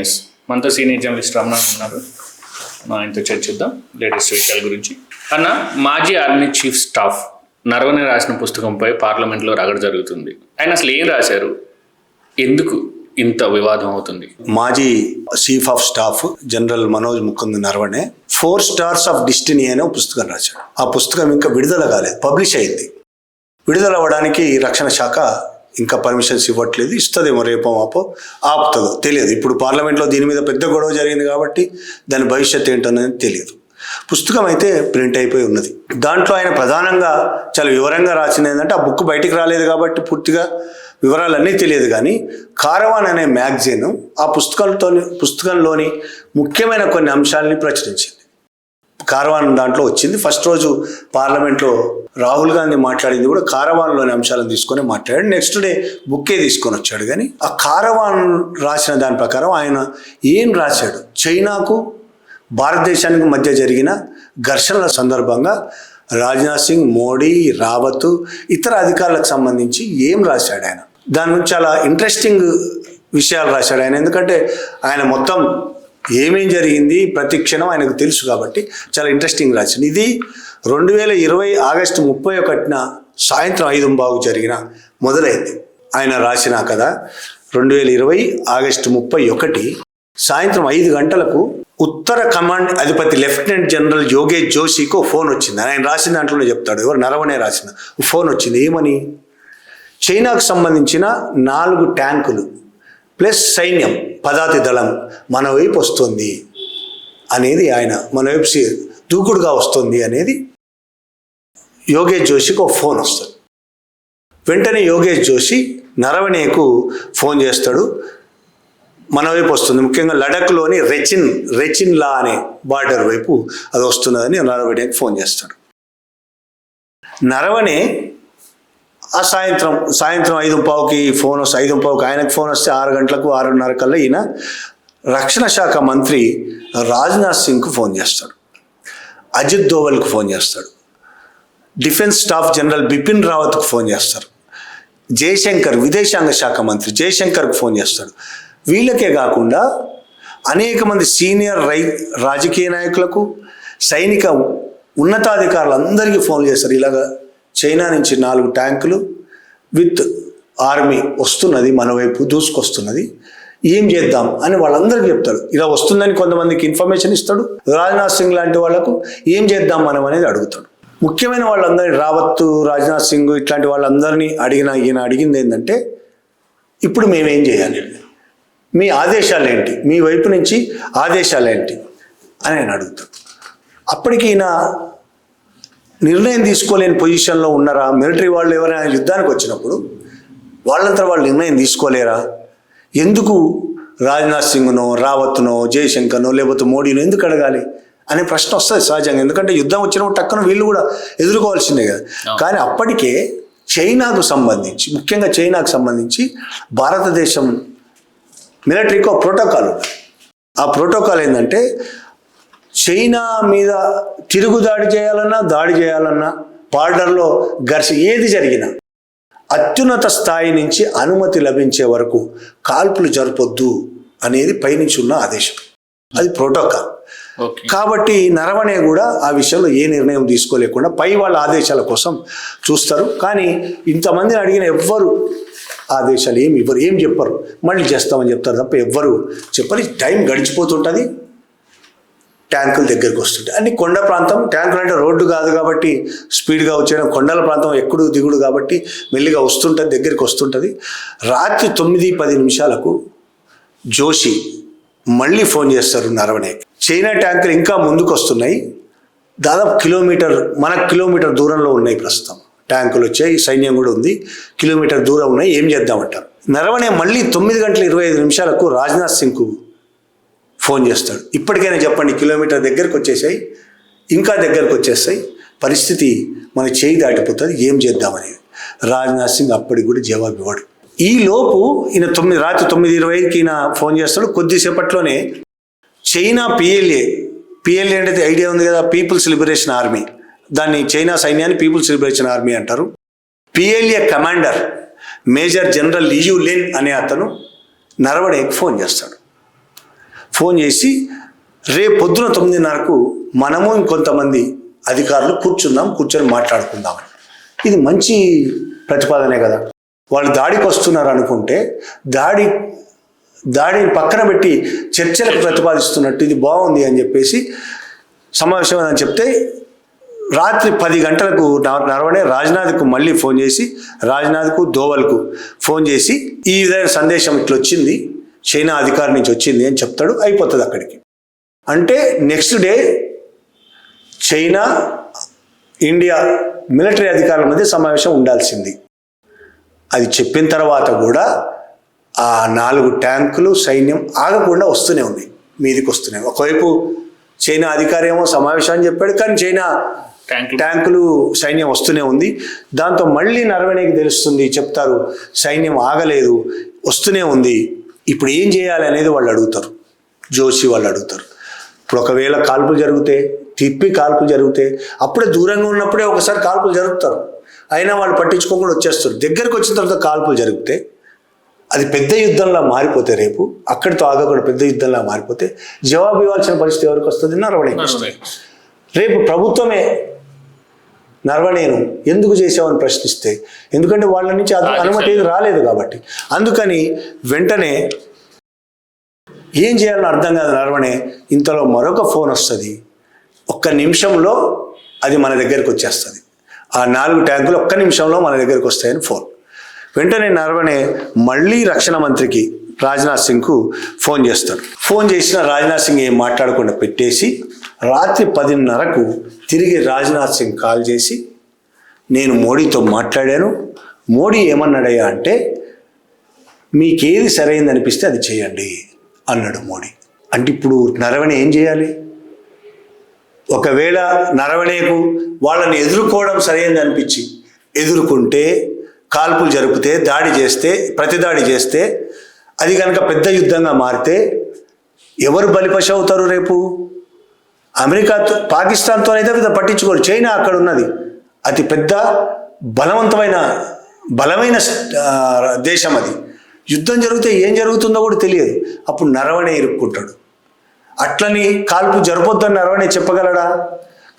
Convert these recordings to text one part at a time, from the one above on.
Yes. మనతో senior journalist Ramana ఉన్నారు. ఆయనతో చర్చిద్దాం లేటెస్ట్ విషయాల గురించి. అన్న మాజీ ఆర్మీ చీఫ్ స్టాఫ్ నరవనే రాసిన పుస్తకంపై పార్లమెంట్లో రగడ జరుగుతుంది. ఆయన అసలు ఏం రాశారు? ఎందుకు ఇంత వివాదం అవుతుంది? మాజీ chief of staff general Manoj Mukund Naravane four stars of destiny అనే పుస్తకం రాశాడు. ఆ పుస్తకం ఇంకా విడుదల కాలేదు. పబ్లిష్ అయింది. విడుదల అవ్వడానికి రక్షణ శాఖ ఇంకా పర్మిషన్స్ ఇవ్వట్లేదు ఇస్తుందేమో రేపో మాపో ఆపుతుందో తెలియదు. ఇప్పుడు పార్లమెంట్లో దీని మీద పెద్ద గొడవ జరిగింది కాబట్టి దాని భవిష్యత్ ఏంటనేది తెలియదు. పుస్తకం అయితే ప్రింట్ అయిపోయి ఉన్నది. దాంట్లో ఆయన ప్రధానంగా చాలా వివరంగా రాసింది ఏంటంటే ఆ బుక్ బయటికి రాలేదు కాబట్టి పూర్తిగా వివరాలన్నీ తెలియదు కానీ కారవాన్ అనే మ్యాగజైన్ ఆ పుస్తకంతో పుస్తకంలోని ముఖ్యమైన కొన్ని అంశాలని ప్రచురించింది. కారవాన్ దాంట్లో వచ్చింది. ఫస్ట్ రోజు పార్లమెంట్లో రాహుల్ గాంధీ మాట్లాడింది కూడా కారవాన్లోని అంశాలను తీసుకొని మాట్లాడాడు. నెక్స్ట్ డే బుక్కే తీసుకొని వచ్చాడు. కానీ ఆ కారవాన్ రాసిన దాని ప్రకారం ఆయన ఏం రాశాడు? చైనాకు భారతదేశానికి మధ్య జరిగిన ఘర్షణల సందర్భంగా రాజ్నాథ్ సింగ్ మోడీ రావత్ ఇతర అధికారులకు సంబంధించి ఏం రాశాడు ఆయన? దాని నుంచి చాలా ఇంట్రెస్టింగ్ విషయాలు రాశాడు ఆయన. ఎందుకంటే ఆయన మొత్తం ఏమేం జరిగింది? ప్రతి క్షణం ఆయనకు తెలుసు కాబట్టి చాలా ఇంట్రెస్టింగ్ రాసింది. ఇది రెండు వేల ఇరవై ఆగస్టు ముప్పై ఒకటిన సాయంత్రం ఐదు బాగు జరిగిన మొదలైంది. ఆయన రాసిన కదా రెండు వేల ఇరవై ఆగస్టు ముప్పై ఒకటి సాయంత్రం ఐదు గంటలకు ఉత్తర కమాండ్ అధిపతి లెఫ్టినెంట్ జనరల్ యోగేష్ జోషికి ఫోన్ వచ్చింది. ఆయన రాసిన దాంట్లోనే చెప్తాడు. ఎవరు? నరవనే రాసిన. ఫోన్ వచ్చింది. ఏమని? చైనాకు సంబంధించిన నాలుగు ట్యాంకులు ప్లస్ సైన్యం పదాతి దళం మన వైపు వస్తుంది అనేది ఆయన మన వైపు సి- దూకుడుగా వస్తుంది అనేది యోగేష్ జోషికి ఒక ఫోన్ వస్తుంది. వెంటనే యోగేష్ జోషి నరవణేకు ఫోన్ చేస్తాడు. మన వైపు వస్తుంది. ముఖ్యంగా లడఖ్లోని రెచిన్ రెచిన్ లా అనే బార్డర్ వైపు అది వస్తున్నదని నరవణేకి ఫోన్ చేస్తాడు. నరవణే ఆ సాయంత్రం సాయంత్రం ఐదు పావుకి ఫోన్ వస్తే ఐదు పావుకి ఆయనకు ఫోన్ వస్తే ఆరు గంటలకు ఆరున్నర కల్లా ఈయన రక్షణ శాఖ మంత్రి రాజ్నాథ్ సింగ్కు ఫోన్ చేస్తాడు. అజిత్ దోవల్కు ఫోన్ చేస్తాడు. డిఫెన్స్ స్టాఫ్ జనరల్ బిపిన్ రావత్కు ఫోన్ చేస్తారు. జయశంకర్ విదేశాంగ శాఖ మంత్రి జయశంకర్కు ఫోన్ చేస్తాడు. వీళ్ళకే కాకుండా అనేక మంది సీనియర్ రై రాజకీయ నాయకులకు సైనిక ఉన్నతాధికారులందరికీ ఫోన్ చేస్తారు. ఇలాగ చైనా నుంచి నాలుగు ట్యాంకులు విత్ ఆర్మీ వస్తున్నది మన వైపు దూసుకొస్తున్నది. ఏం చేద్దాం అని వాళ్ళందరికీ చెప్తాడు ఇలా వస్తుందని కొంతమందికి ఇన్ఫర్మేషన్ ఇస్తాడు. రాజ్నాథ్ సింగ్ లాంటి వాళ్ళకు ఏం చేద్దాం మనం అనేది అడుగుతాడు. ముఖ్యమైన వాళ్ళందరినీ రావత్ రాజ్నాథ్ సింగ్ ఇట్లాంటి వాళ్ళందరినీ అడిగిన ఈయన అడిగింది ఏంటంటే ఇప్పుడు మేమేం చేయాలి? మీ ఆదేశాలు ఏంటి? మీ వైపు నుంచి ఆదేశాలు ఏంటి? అని ఆయన అడుగుతాడు. అప్పటికి ఈయన నిర్ణయం తీసుకోలేని పొజిషన్లో ఉన్నారా? మిలిటరీ వాళ్ళు ఎవరైనా యుద్ధానికి వచ్చినప్పుడు వాళ్ళంతా వాళ్ళు నిర్ణయం తీసుకోలేరా? ఎందుకు రాజ్నాథ్ సింగ్నో రావత్నో జయశంకర్నో లేకపోతే మోడీనో ఎందుకు అడగాలి? అనే ప్రశ్న వస్తుంది సహజంగా. ఎందుకంటే యుద్ధం వచ్చినప్పుడు టక్కున వీళ్ళు కూడా ఎదుర్కోవాల్సిందే కదా. కానీ అప్పటికే చైనాకు సంబంధించి ముఖ్యంగా చైనాకు సంబంధించి భారతదేశం మిలిటరీకి ఒక ప్రోటోకాల్ ఉంది. ఆ ప్రోటోకాల్ ఏంటంటే చైనా మీద తిరుగుదాడి చేయాలన్నా దాడి చేయాలన్నా బార్డర్లో ఘర్ష ఏది జరిగినా అత్యున్నత స్థాయి నుంచి అనుమతి లభించే వరకు కాల్పులు జరపొద్దు అనేది పైనుంచి ఉన్న ఆదేశం. అది ప్రోటోకాల్. కాబట్టి నరవణే కూడా ఆ విషయంలో ఏ నిర్ణయం తీసుకోలేకుండా పై వాళ్ళ ఆదేశాల కోసం చూస్తారు. కానీ ఇంతమందిని అడిగిన ఎవ్వరు ఆదేశాలు ఏమి ఇవ్వరు ఏం చెప్పరు. మళ్ళీ చేస్తామని చెప్తారు తప్ప ఎవ్వరు చెప్పరు. టైం గడిచిపోతుంటుంది. ట్యాంకుల దగ్గరికి వస్తుంటాయి. అన్ని కొండ ప్రాంతం ట్యాంకులు అంటే రోడ్డు కాదు కాబట్టి స్పీడ్గా వచ్చేయడం కొండల ప్రాంతం ఎక్కుడు దిగుడు కాబట్టి మెల్లిగా వస్తుంటుంది దగ్గరికి వస్తుంటుంది. రాత్రి తొమ్మిది పది నిమిషాలకు జోషి మళ్ళీ ఫోన్ చేస్తారు నరవణే చైనా ట్యాంకులు ఇంకా ముందుకు వస్తున్నాయి దాదాపు కిలోమీటర్ మన కిలోమీటర్ దూరంలో ఉన్నాయి ప్రస్తుతం. ట్యాంకులు వచ్చాయి సైన్యం కూడా ఉంది. కిలోమీటర్ దూరం ఉన్నాయి ఏం చేద్దామంటారు? నరవణే మళ్ళీ తొమ్మిది గంటల ఇరవై ఐదు నిమిషాలకు రాజ్నాథ్ సింగ్కు ఫోన్ చేస్తాడు. ఇప్పటికైనా చెప్పండి కిలోమీటర్ దగ్గరకు వచ్చేసాయి ఇంకా దగ్గరకు వచ్చేస్తాయి. పరిస్థితి మన చేయి దాటిపోతుంది ఏం చేద్దామని రాజ్నాథ్ సింగ్ అప్పటికి కూడా జవాబు ఇవ్వడు. ఈ లోపు ఈయన తొమ్మిది రాత్రి తొమ్మిది ఇరవైకి ఈయన ఫోన్ చేస్తాడు. కొద్దిసేపట్లోనే చైనా పిఎల్ఏ పిఎల్ఏ అంటే ఐడియా ఉంది కదా పీపుల్స్ లిబరేషన్ ఆర్మీ. దాన్ని చైనా సైన్యాన్ని పీపుల్స్ లిబరేషన్ ఆర్మీ అంటారు. PLA commander major general Liu Lin అనే అతను నరవడేకి ఫోన్ చేస్తాడు. ఫోన్ చేసి రేపు పొద్దున తొమ్మిదిన్నరకు మనము ఇంకొంతమంది అధికారులు కూర్చుందాం కూర్చొని మాట్లాడుకుందాం. ఇది మంచి ప్రతిపాదనే కదా. వాళ్ళు దాడికి వస్తున్నారు అనుకుంటే దాడి దాడిని పక్కన పెట్టి చర్చలకు ప్రతిపాదిస్తున్నట్టు ఇది బాగుంది అని చెప్పేసి సమావేశం అని చెప్తే రాత్రి పది గంటలకు న- రాజ్నాథ్కు మళ్ళీ ఫోన్ చేసి రాజ్నాథ్కు దోవల్కు ఫోన్ చేసి ఈ విధమైన సందేశం ఇట్లా వచ్చింది చైనా అధికారి నుంచి వచ్చింది అని చెప్తాడు అయిపోతుంది అక్కడికి. అంటే next day China India military అధికారుల మధ్య సమావేశం ఉండాల్సింది. అది చెప్పిన తర్వాత కూడా ఆ నాలుగు ట్యాంకులు సైన్యం ఆగకుండా వస్తూనే ఉన్నాయి మీదికి వస్తున్నాయి ఒకవైపు చైనా అధికారి ఏమో సమావేశాన్ని చెప్పాడు కానీ చైనా ట్యాంకులు సైన్యం వస్తూనే ఉంది. దాంతో మళ్ళీ నరవణేకి తెలుస్తుంది చెప్తారు సైన్యం ఆగలేదు వస్తూనే ఉంది. ఇప్పుడు ఏం చేయాలి అనేది వాళ్ళు అడుగుతారు. జోషి వాళ్ళు అడుగుతారు. ఇప్పుడు ఒకవేళ కాల్పులు జరిగితే తిప్పి కాల్పులు జరిగితే అప్పుడే దూరంగా ఉన్నప్పుడే ఒకసారి కాల్పులు జరుపుతారు. అయినా వాళ్ళు పట్టించుకోకుండా వచ్చేస్తారు. దగ్గరికి వచ్చిన తర్వాత కాల్పులు జరిగితే అది పెద్ద యుద్ధంలా మారిపోతే రేపు అక్కడితో ఆగకుండా పెద్ద యుద్ధంలా మారిపోతే జవాబు ఇవ్వాల్సిన పరిస్థితి ఎవరికి వస్తుంది? వస్తుంది రేపు ప్రభుత్వమే నర్వనేను ఎందుకు చేసావని ప్రశ్నిస్తే? ఎందుకంటే వాళ్ళ నుంచి అది అనుమతి ఏది రాలేదు కాబట్టి. అందుకని వెంటనే ఏం చేయాలని అర్థం కాదు నర్వనే ఇంతలో మరొక ఫోన్ వస్తుంది. ఒక్క నిమిషంలో అది మన దగ్గరికి వచ్చేస్తుంది. ఆ నాలుగు ట్యాంకులు ఒక్క నిమిషంలో మన దగ్గరికి వస్తాయని ఫోన్. వెంటనే నర్వనే మళ్ళీ రక్షణ మంత్రికి రాజ్నాథ్ సింగ్కు ఫోన్ చేస్తాడు. ఫోన్ చేసిన రాజ్నాథ్ సింగ్ ఏం మాట్లాడకుండా పెట్టేసి రాత్రి పదిన్నరకు తిరిగి రాజ్నాథ్ సింగ్ కాల్ చేసి నేను మోడీతో మాట్లాడాను. మోడీ ఏమన్నాడయ్యా అంటే మీకేది సరైంది అనిపిస్తే అది చేయండి అన్నాడు మోడీ. అంటే ఇప్పుడు నరవణి ఏం చేయాలి? ఒకవేళ నరవణేకు వాళ్ళని ఎదుర్కోవడం సరైనది అనిపించి ఎదుర్కొంటే కాల్పులు జరిపితే దాడి చేస్తే ప్రతిదాడి చేస్తే అది కనుక పెద్ద యుద్ధంగా మారితే ఎవరు బలిపశ అవుతారు రేపు? అమెరికాతో పాకిస్తాన్తో అయితే పెద్ద పట్టించుకోరు. చైనా అక్కడ ఉన్నది అతి పెద్ద బలవంతమైన బలమైన దేశం అది. యుద్ధం జరిగితే ఏం జరుగుతుందో కూడా తెలియదు. అప్పుడు నరవణే ఇరుక్కుంటాడు. అట్లని కాల్పు జరపొద్దని నరవణే చెప్పగలడా?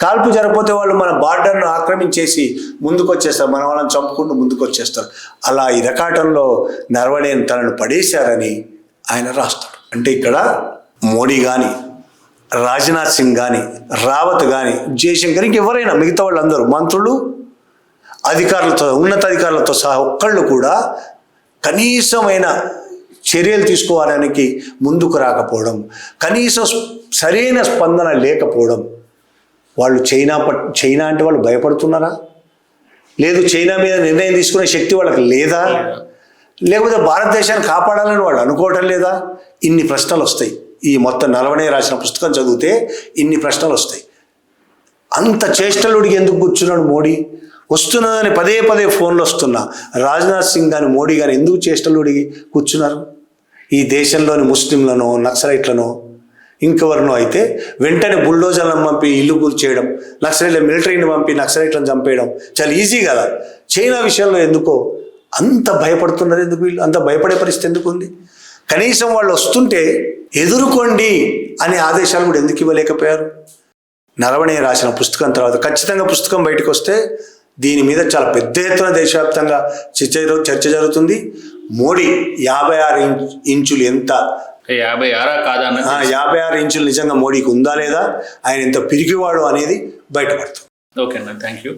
కాల్పు జరపోతే వాళ్ళు మన బార్డర్ను ఆక్రమించేసి ముందుకు వచ్చేస్తారు మన వాళ్ళని చంపుకుంటూ ముందుకు వచ్చేస్తారు అలా ఇరకాటంలో నరవణేని తనను పడేశారని ఆయన రాస్తాడు. అంటే ఇక్కడ మోడీ కానీ రాజ్నాథ్ సింగ్ కానీ రావత్ కానీ జయశంకర్ ఇంకెవరైనా మిగతా వాళ్ళందరూ మంత్రులు అధికారులతో ఉన్నతాధికారులతో సహా ఒక్కళ్ళు కూడా కనీసమైన చర్యలు తీసుకోవడానికి ముందుకు రాకపోవడం కనీసం సరైన స్పందన లేకపోవడం వాళ్ళు చైనా పట్ చైనా అంటే వాళ్ళు భయపడుతున్నారా? లేదు చైనా మీద నిర్ణయం తీసుకునే శక్తి వాళ్ళకి లేదా. లేకపోతే భారతదేశాన్ని కాపాడాలని వాళ్ళు అనుకోవటం లేదా? ఇన్ని ప్రశ్నలు వస్తాయి. ఈ మొత్తం నలవనే రాసిన పుస్తకం చదివితే ఇన్ని ప్రశ్నలు వస్తాయి. అంత చేష్టలుడికి ఎందుకు కూర్చున్నాడు మోడీ? వస్తున్నదని పదే పదే ఫోన్లు వస్తున్నా. రాజ్నాథ్ సింగ్ కానీ మోడీ కానీ ఎందుకు చేష్టలుడికి కూర్చున్నారు? ఈ దేశంలోని ముస్లింలను నక్సలైట్లను ఇంకెవరినో అయితే వెంటనే బుల్డోజర్లను పంపి ఇల్లు కూల్చేయడం నక్సలైట్ల మిలిటరీని పంపి నక్సలైట్లను చంపేయడం చాలా ఈజీ కదా? చైనా విషయంలో ఎందుకో అంత భయపడుతున్నారు ఎందుకు వీళ్ళు? అంత భయపడే పరిస్థితి ఎందుకు ఉంది? కనీసం వాళ్ళు వస్తుంటే ఎదుర్కోండి అనే ఆదేశాలు కూడా ఎందుకు ఇవ్వలేకపోయారు? నరవణే రాసిన పుస్తకం తర్వాత ఖచ్చితంగా పుస్తకం బయటకు వస్తే దీని మీద చాలా పెద్ద ఎత్తున దేశవ్యాప్తంగా చర్చ చర్చ జరుగుతుంది. మోడీ యాభై ఆరు ఇంచ్- ఇంచులు ఎంత? యాభై ఆరా కాదా యాభై ఆరు ఇంచులు నిజంగా మోడీకి ఉందా లేదా? ఆయన ఎంత పిరికివాడు అనేది బయటపడుతుంది ఓకే అన్న థ్యాంక్ యూ